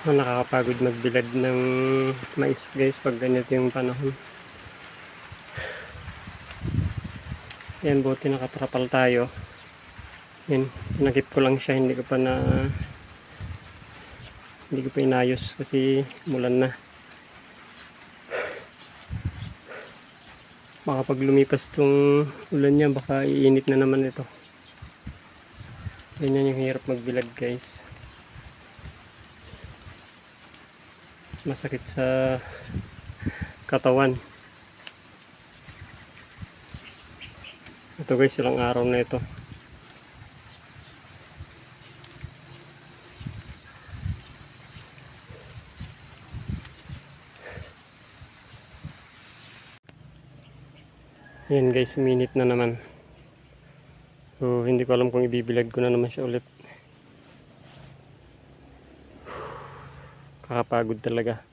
Oh, nakakapagod magbilad ng mais guys pag ganito yung panahon. Yan, buti nakatrapal tayo. Yan, nakip ko lang siya, hindi ko pa na hindi ko pa inayos kasi mulan na. Baka pag lumipas tong ulan niya, baka iinit na naman ito. Ganyan yung hirap magbilad guys. Masakit sa katawan. Ito guys, ilang araw na ito. Yan guys, minute na naman. So, hindi ko alam kung ibibilag ko na naman siya ulit. Kakapagod talaga.